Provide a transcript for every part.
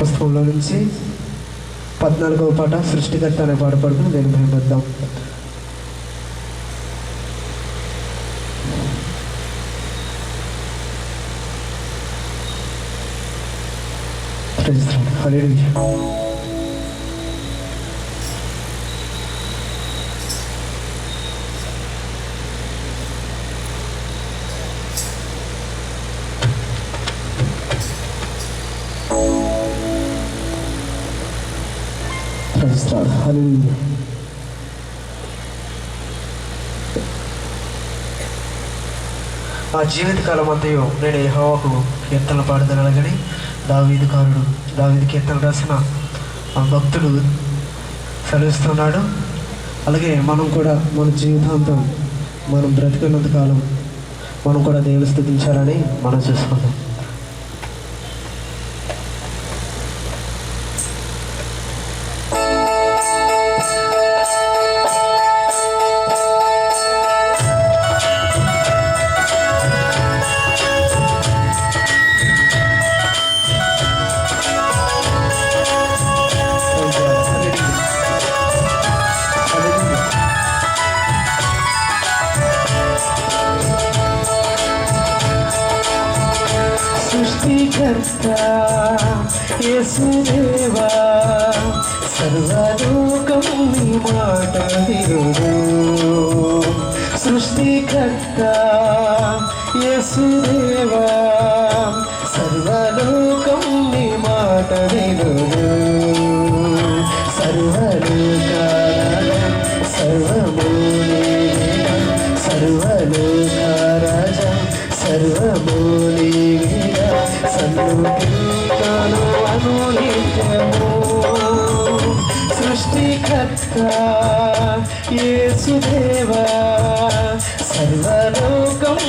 పుస్తకంలో నుంచి పద్నాలుగవ పాట సృష్టికర్త అనే పాట పడుకుని నేను మేము వద్దాం హల్లెలూయా Praise God. Hallelujah. ఆ జీవితకాలం అంతయు నేను యహోవాకు కీర్తనలు పాడుదనగని దావీదుకారుడు దావీదు కీర్తన రాసిన ఆ భక్తుడు సెలవిస్తున్నాడు. అలాగే మనం కూడా మన జీవితాంతం మనం బ్రతికినంత కాలం మనం కూడా దేవుని స్థుతించాలని మనం చూసుకుందాం. యేసుదేవా సర్వలోకం నీ మాట విరుడు సృష్టికర్త యేసుదేవా సర్వలోకం నీ మాట విరుడు సర్వలోకాల సర్వమూలి సర్వలోకారాజ సర్వమూలి సన్నుకీర్తను అనునిత్యము సృష్టికర్త యేసుదేవా సర్వలోకం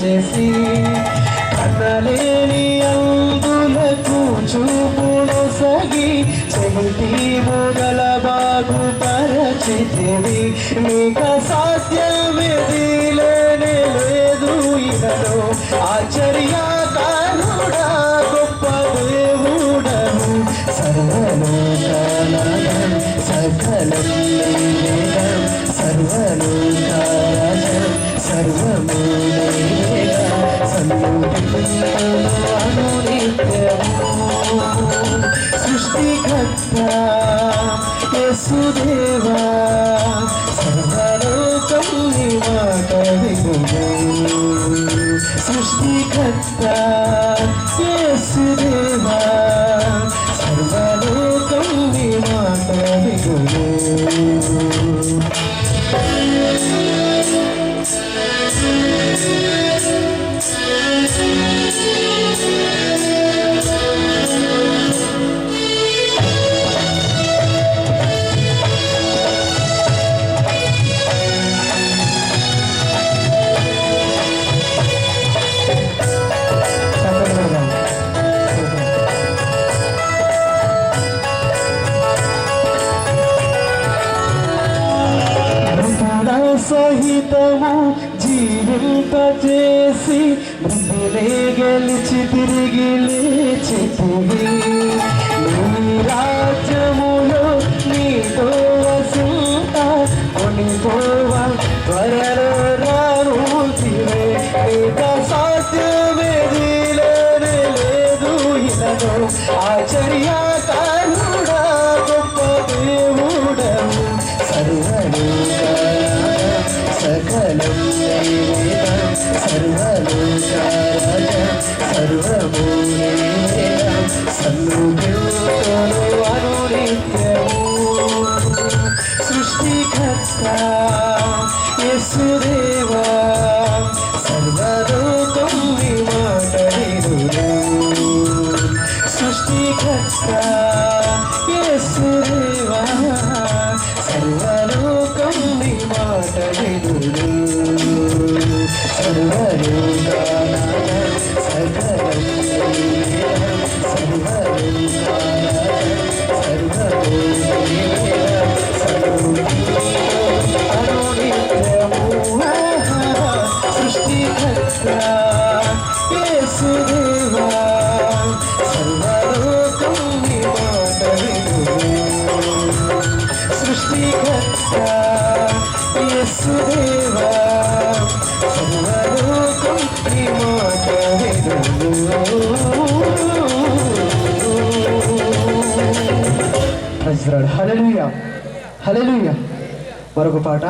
చేసి కనలేని అందులకు చూపును సగి చెవిటి మొదల బాగు పరచితివి నీక సాధ్యమేది లేని లేదు ఇదను ఆశ్చర్య కానుడా గొప్ప దేవుడను. సర్వలోకాలయం సకలం నీవేగం యేసుదేవా సర్వలోకం నీ మాట వినుము సృష్టికర్త యేసుదేవా సర్వలోకం సహితము జీవింపజేసి ముందులే గెలిచి తిరిగి లేచితివి నీ రాజ్యములో నీతో వసింత కొనిపోవాలి సర్వలోకారాజ సర్వము నైవేదం అనునిత్యము సృష్టికర్త యేసుదేవా సర్వలోకం నీ మాట వినును సృష్టికర్త యేసుదేవా సర్వలోకం నీ యేసుదేవా సర్వలోకం నీ మాట మరొక పాట